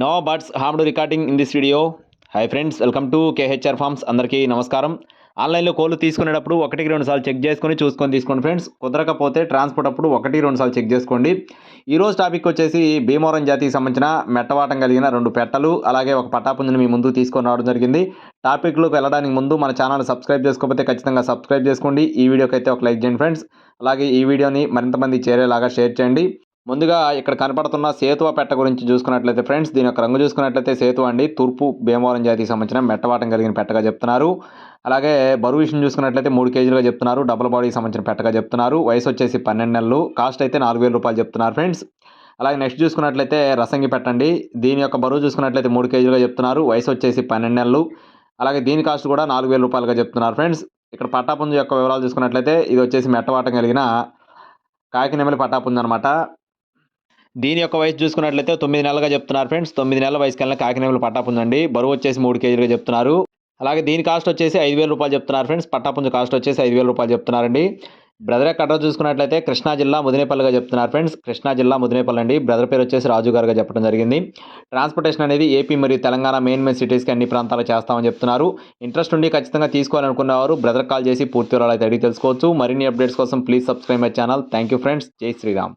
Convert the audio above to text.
No buts హామ్డు recording in this video hi friends welcome to KHR farms అందరికీ నమస్కారం ఆన్లైన్లో కోళ్ళు తీసుకునేటప్పుడు ఒకటికి రెండు సార్లు చెక్ చేసుకొని చూసుకొని తీసుకోండి ఫ్రెండ్స్ కుదరకపోతే ట్రాన్స్పోర్ట్ అప్పుడు ఒకటి రెండు సార్లు చెక్ చేసుకోండి. ఈరోజు టాపిక్ వచ్చేసి భీమవరం జాతికి సంబంధించిన మెట్టవాటం కలిగిన రెండు పెట్టలు అలాగే ఒక పటాపుంజుని మీ ముందు తీసుకొని రావడం జరిగింది. టాపిక్లోకి వెళ్ళడానికి ముందు మన ఛానల్ సబ్స్క్రైబ్ చేసుకోకపోతే ఖచ్చితంగా సబ్స్క్రైబ్ చేసుకోండి. ఈ వీడియోకి అయితే ఒక లైక్ చేయండి ఫ్రెండ్స్ అలాగే ఈ వీడియోని మరింత మంది చేరేలాగా షేర్ చేయండి. ముందుగా ఇక్కడ కనపడుతున్న సేతువ పెట్ట గురించి చూసుకున్నట్లయితే ఫ్రెండ్స్ దీని యొక్క రంగు చూసుకున్నట్లయితే సేతు అండి. తూర్పు భీమవరం జాతికి సంబంధించిన మెట్టవాటం కలిగిన పెట్టగా చెప్తున్నారు. అలాగే బరువు విషయం చూసుకున్నట్లయితే మూడు కేజీలుగా చెప్తున్నారు. డబుల్ బాడీకి సంబంధించిన పెట్టగా చెప్తున్నారు. వయసు వచ్చేసి పన్నెండు నెలలు. కాస్ట్ అయితే నాలుగు వేల రూపాయలు చెప్తున్నారు ఫ్రెండ్స్. అలాగే నెక్స్ట్ చూసుకున్నట్లయితే రసంగి పెట్టండి. దీని యొక్క బరువు చూసుకున్నట్లయితే మూడు కేజీలుగా చెప్తున్నారు. వయసు వచ్చేసి పన్నెండు నెలలు. అలాగే దీని కాస్ట్ కూడా నాలుగు వేల రూపాయలుగా చెప్తున్నారు ఫ్రెండ్స్. ఇక్కడ పట్టాపుంజు యొక్క వివరాలు చూసుకున్నట్లయితే ఇది వచ్చేసి మెట్టవాటం కలిగిన కాకినెమలి పట్టాపుంజు అనమాట దీని యొక్క వయసు చూసుకున్నట్లయితే తొమ్మిది నెలలుగా చెప్తున్నారు ఫ్రెండ్స్. తొమ్మిది నెలల వయసుకి వెళ్ళిన కాకినేములు పట్టాపుంజండి బరువు వచ్చేసి మూడు కేజీలుగా చెప్తున్నారు. అలాగే దీని కాస్ట్ వచ్చేసి ఐదు వేల రూపాయలు చెప్తున్నారు ఫ్రెండ్స్. పట్టాపుంజ కాస్ట్ వచ్చేసి ఐదు వేల రూపాయలు చెప్తున్నారండి. బ్రదర్ యొక్క చూసుకున్నట్లయితే కృష్ణా జిల్లా ముదినేపల్లిగా చెప్తున్నారు ఫ్రెండ్స్. కృష్ణా జిల్లా ముదినేపల్లి అండి. బ్రదర్ పేరు వచ్చేసి రాజు గారుగా చెప్పడం జరిగింది. ట్రాన్స్పోర్టేషన్ అనేది ఏపీ మరియు తెలంగాణ మెయిన్ మెయిన్ సిటీస్కి అన్ని ప్రాంతాలు చేస్తామని చెప్తున్నారు. ఇంట్రెస్ట్ ఉండి ఖచ్చితంగా తీసుకోవాలనుకున్నవారు బ్రదర్ కాల్ చేసి పూర్తి వివరాలు అయితే అడిగి తెలుసుకోవచ్చు. మరిన్ని అప్డేట్స్ కోసం please subscribe my channel. Thank you friends. జై శ్రీరామ్.